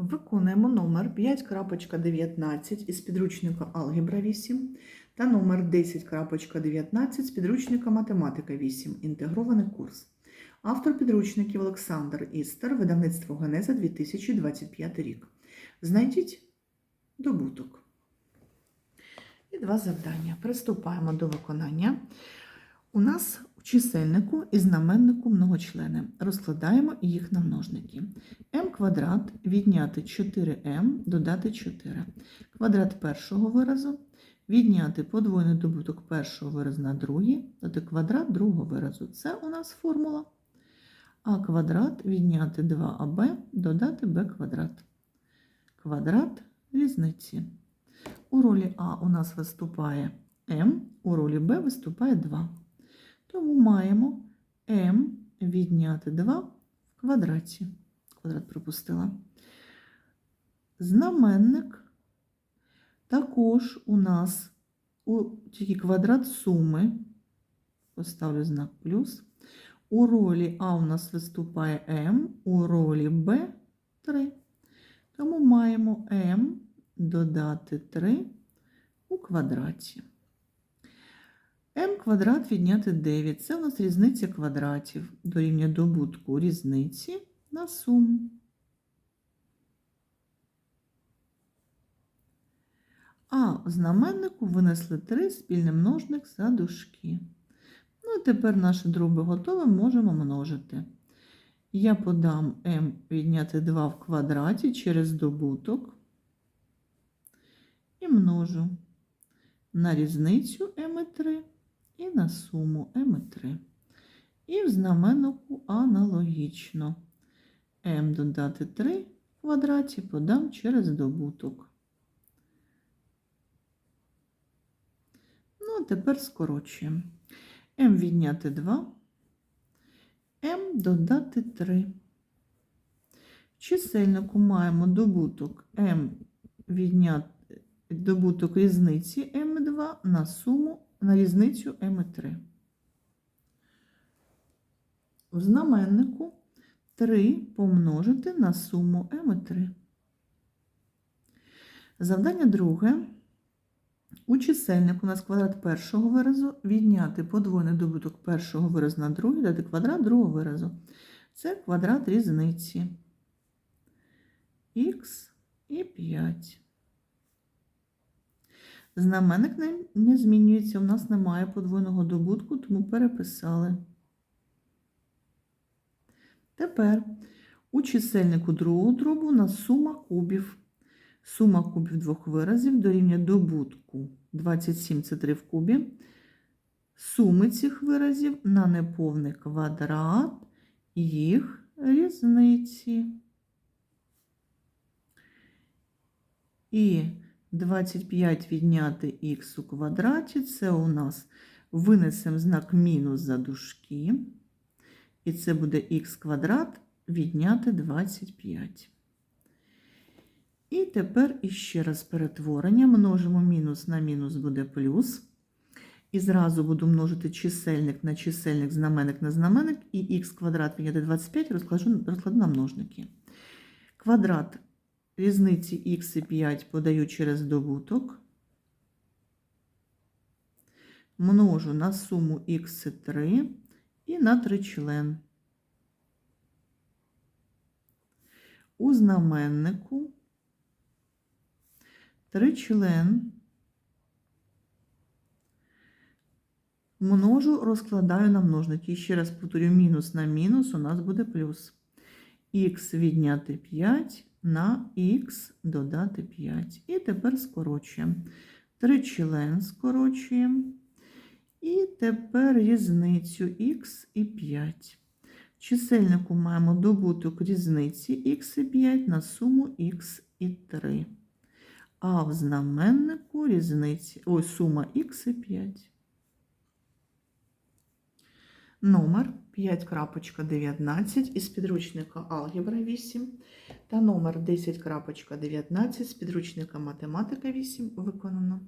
Виконуємо номер 5.19 із підручника Алгебра 8 та номер 10.19 з підручника Математика 8. Інтегрований курс. Автор підручників Олександр Істер, видавництво Генеза 2025 рік. Знайдіть добуток. І два завдання. Приступаємо до виконання. У нас у чисельнику і знаменнику многочлени. Розкладаємо їх на множники. m квадрат відняти 4m, додати 4. Квадрат першого виразу відняти подвойний добуток першого виразу на другий, додати квадрат другого виразу. Це у нас формула. А квадрат відняти 2аб, додати b квадрат. Квадрат різниці. У ролі А у нас виступає m, у ролі Б виступає 2. Тому маємо m відняти 2 в квадраті. Квадрат пропустила. Знаменник також у нас у тільки квадрат суми. Поставлю знак плюс. У ролі А у нас виступає m, у ролі Б 3. Тому маємо m додати 3 у квадраті. M квадрат відняти 9. Це у нас різниця квадратів дорівнює добутку різниці на суму. А знаменнику винесли 3 спільний множник за дужки. Ну і тепер наше дроби готове, можемо множити. Я подам m відняти 2 в квадраті через добуток і множу на різницю m3 і на суму m3. І в знаменнику аналогічно m додати 3 в квадраті подам через добуток. Ну, а тепер скорочуємо. m відняти 2, m додати 3. В чисельнику маємо добуток m відняти добуток різниці m2 на суму на різницю m3. В знаменнику 3 помножити на суму m3. Завдання друге. У чисельнику нас квадрат першого виразу відняти подвойний добуток першого виразу на другий, дати квадрат другого виразу. Це квадрат різниці х і 5. Знаменник не, змінюється, у нас немає подвойного добутку, тому переписали. Тепер у чисельнику другого дробу у нас сума кубів. Сума кубів двох виразів дорівнює добутку 27 це 3 в кубі. Суми цих виразів на неповний квадрат їх різниці. І 25 відняти х у квадраті це у нас винесемо знак мінус за дужки. І це буде х квадрат відняти 25. І тепер іще раз перетворення. Множимо мінус на мінус буде плюс. І зразу буду множити чисельник на чисельник, знаменник на знаменник, і х квадрат відняти 25 розкладу, розкладу на множники. Квадрат різниці х і 5 подаю через добуток. Множу на суму х і 3 і на тричлен. У знаменнику тричлен множу, розкладаю на множники. І ще раз повторю, мінус на мінус у нас буде плюс. Х відняти 5 на х додати 5. І тепер скорочуємо. Тричлен скорочуємо. І тепер різницю х і 5. Чисельнику маємо добуток різниці х і 5 на суму х і 3. А в знаменнику різниці, ось сума х і 5. Номер 5.19 із підручника Алгебра 8 та номер 10.19 з підручника Математика 8 виконано.